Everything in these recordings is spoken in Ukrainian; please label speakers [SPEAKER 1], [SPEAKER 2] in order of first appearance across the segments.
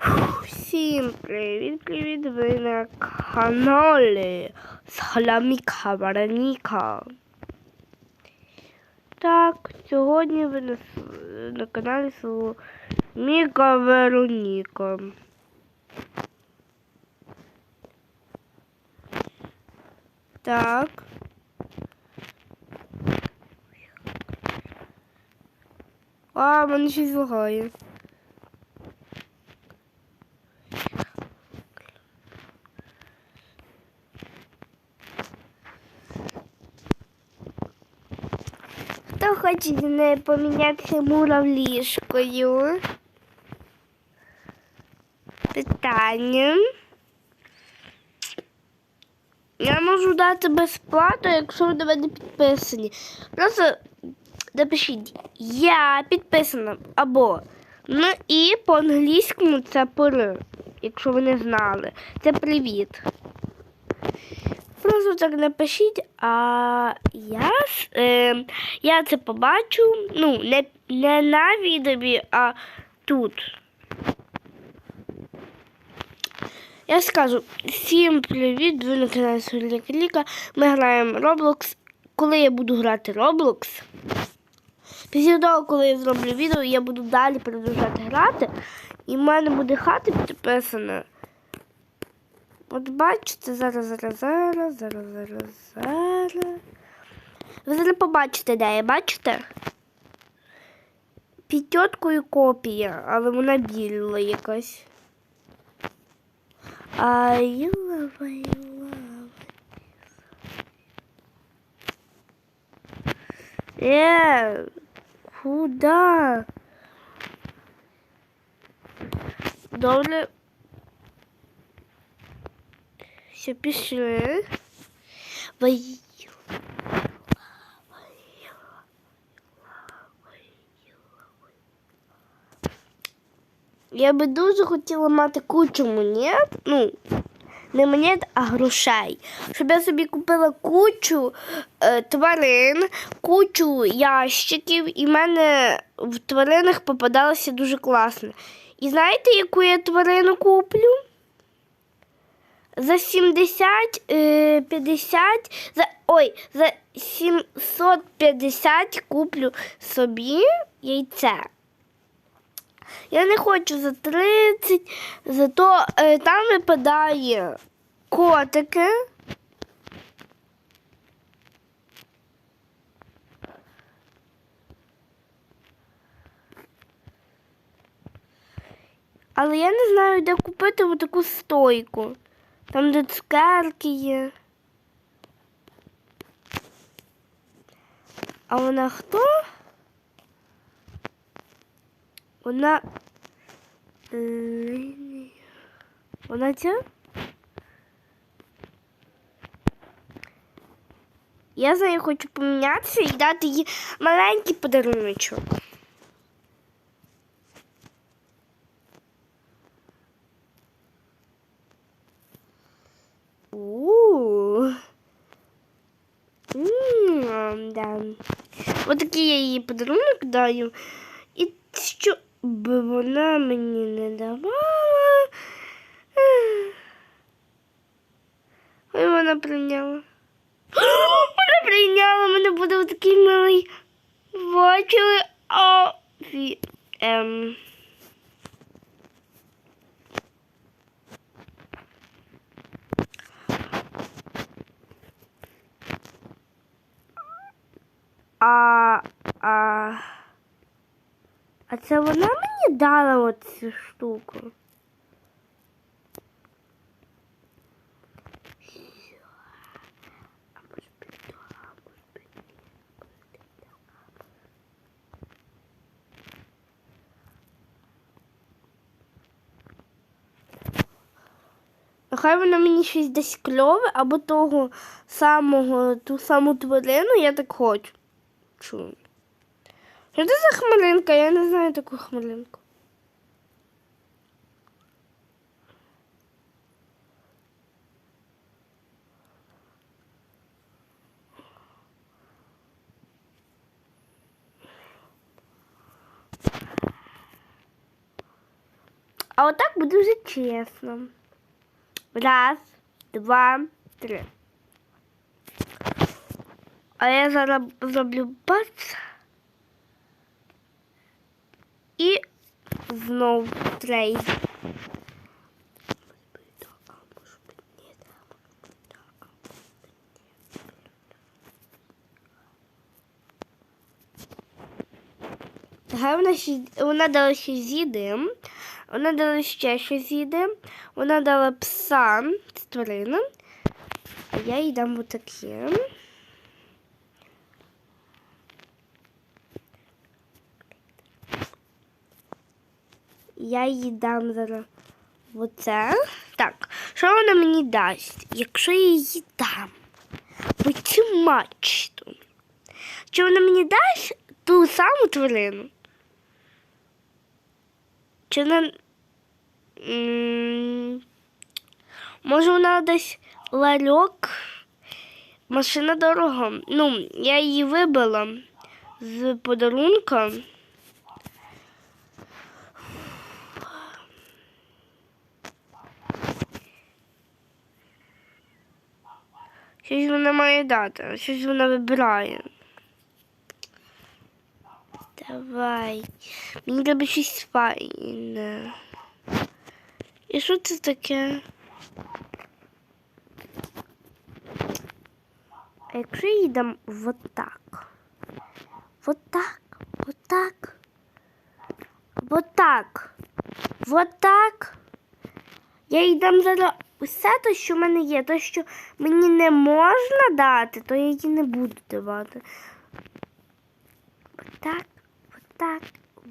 [SPEAKER 1] Всім привіт, привіт! Ви на каналі Саламіка Бараніка. Так, сьогодні ви на, на каналі Саламіка Вероніка. Так. А, мене щось лагає. Хоче зі мною помінятися муравлішкою? Питання. Я можу дати безплатно, якщо ви до мене підписані. Просто напишіть я підписана або ну і по-англійському це пори, якщо ви не знали. Це привіт. Просто так напишіть, а я, е, я це побачу. Ну, не, не на відео, а тут. Я скажу всім привіт, ви на каналі Сулі Кліка. Ми граємо Roblox. Коли я буду грати Roblox, після того, коли я зроблю відео, я буду далі продовжувати грати. І в мене буде хата підписана. От бачите, зараз, зараз, зараз, зараз, зараз, зараз. Ви зараз побачите, де я бачите? Під тіткою копія, але вона біла якась. I love, I love. Е, куда? Добре. Все, пішли. Я би дуже хотіла мати кучу монет. Ну, не монет, а грошей. Щоб я собі купила кучу е, тварин, кучу ящиків, і в мене в тваринах попадалося дуже класно. І знаєте, яку я тварину куплю? За 70, е, 50, за, ой, за 750 куплю собі яйце. Я не хочу за 30, зато е, там випадає котики. Але я не знаю, де купити таку стойку. Там, де цукерки є. А вона хто? Вона. Лінія. Вона ця? Я за нею хочу помінятися і дати їй маленький подаруночок. М, Да. Ось такий я їй подарунок даю. І що б вона мені не давала. Ой, вона прийняла. Вона прийняла, мене буде такий милий. Бачили. офі. фі, ем. А, а, а це вона мені дала оцю штуку. Нехай вона мені щось десь кльове, або того самого, ту саму тварину, я так хочу. Чу. Що це за хмаринка? Я не знаю таку хмаринку. А отак буде вже чесно. Раз, два, три. А я зараз зроблю бац. І знов трей. Вона, вона дала ще з'їди, вона дала ще щось з'їди, вона дала пса з тварини, а я їй дам отаке. Я їй дам зараз оце. Так, що вона мені дасть, якщо я їй дам оцю мачту? Чи вона мені дасть ту саму тварину? Чи вона. Може, вона десь ларьок? Машина дорога. Ну, я її вибила з подарунка. Щось вона має дати, щось вона вибирає. Давай. Мені треба щось файне. І що це таке? А якщо я їй дам вот так? Вот так, вот так. Вот так. Вот так. Я їй дам зараз усе те, що в мене є. Те, що мені не можна дати, то я їй не буду давати. Вот так,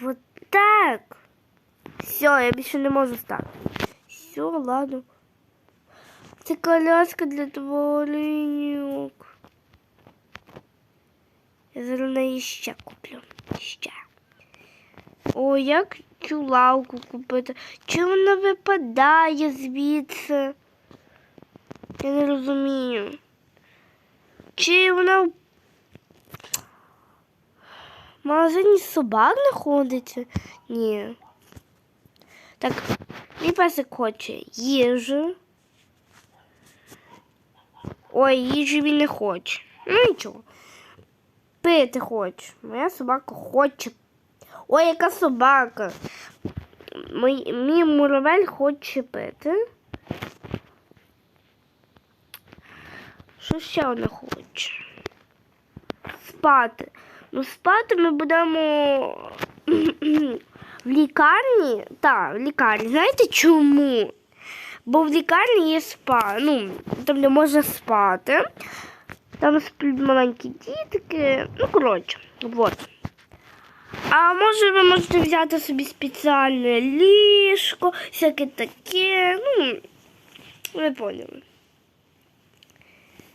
[SPEAKER 1] вот так. Все, я більше не можу стати. Все, ладно. Це коляска для тваринок. Я зараз неї ще куплю. Ще. О, як цю лавку купити? Чи вона випадає звідси? Я не розумію. Чи вона в магазині собак знаходиться? Ні. Так, мій песик хоче їжу. Ой, їжі він не хоче. Ну нічого. Пити хоче. Моя собака хоче. Ой, яка собака. Мій, мій муравель хоче пити. Що ще вона хоче? Спати. Ну, спати ми будемо в лікарні. Так, в лікарні. Знаєте чому? Бо в лікарні є спа. Ну, там де можна спати. Там сплють маленькі дітки. Ну, коротше, от. А може ви можете взяти собі спеціальне ліжко, всяке таке. Ну, ви поняли.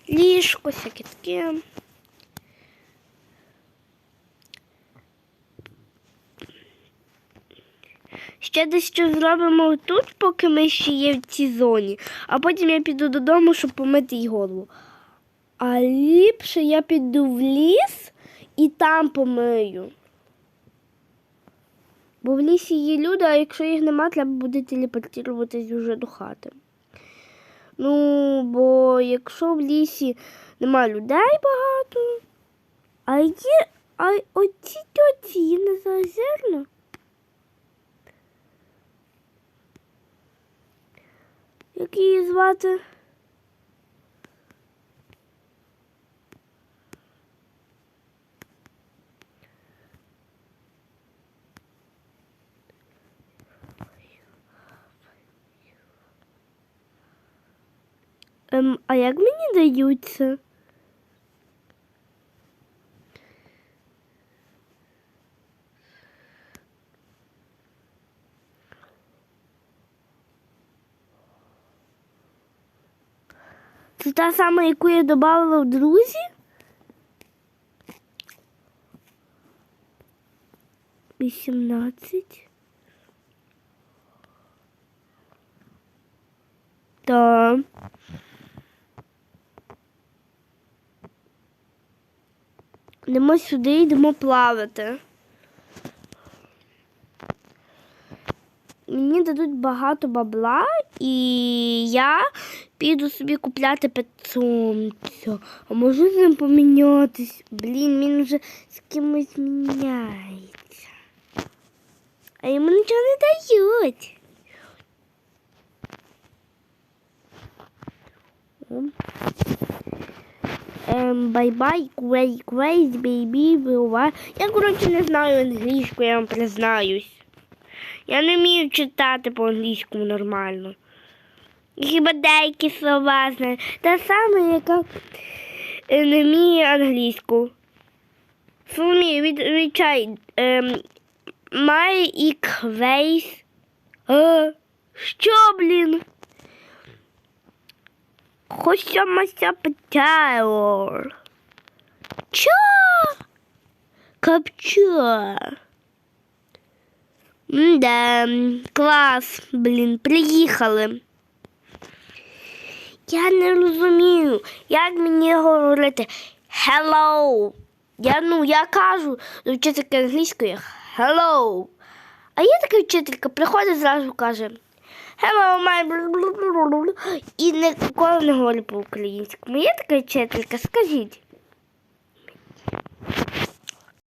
[SPEAKER 1] Ліжко, всяке таке. Ще дещо зробимо тут, поки ми ще є в цій зоні, а потім я піду додому, щоб помити їй голову. А ліпше я піду в ліс і там помию. Бо в лісі є люди, а якщо їх нема, треба буде телепортуватись вже до хати. Ну, бо якщо в лісі нема людей багато, а є а оці тьоці є не зазерно. Як її звати? Ем, а як мені даються? Це та сама, яку я додавала в друзі? Вісімнадцять. Так. Йдемо сюди, йдемо плавати. мені дадуть багато бабла, і я піду собі купляти питомця. А можу з ним помінятись? Блін, він вже з кимось міняється. А йому нічого не дають. Бай-бай, крей, крей, бейбі, бува. Я, коротше, не знаю англійську, я вам признаюсь. Я не вмію читати по-англійському нормально. Хіба деякі слова знаю. Та саме, яка е, не вміє англійську. Соломія, від, відчай. Ем, і квейс. Е, що, блін? Хоча мася питаю. Чо? Капчо. Да, клас, блін, приїхали. Я не розумію, як мені говорити hello. Я, ну, я кажу до вчительки англійської hello. А є така вчителька, приходить зразу каже Hello, my і ніколи не говорю по-українському. Є така четверка. скажіть.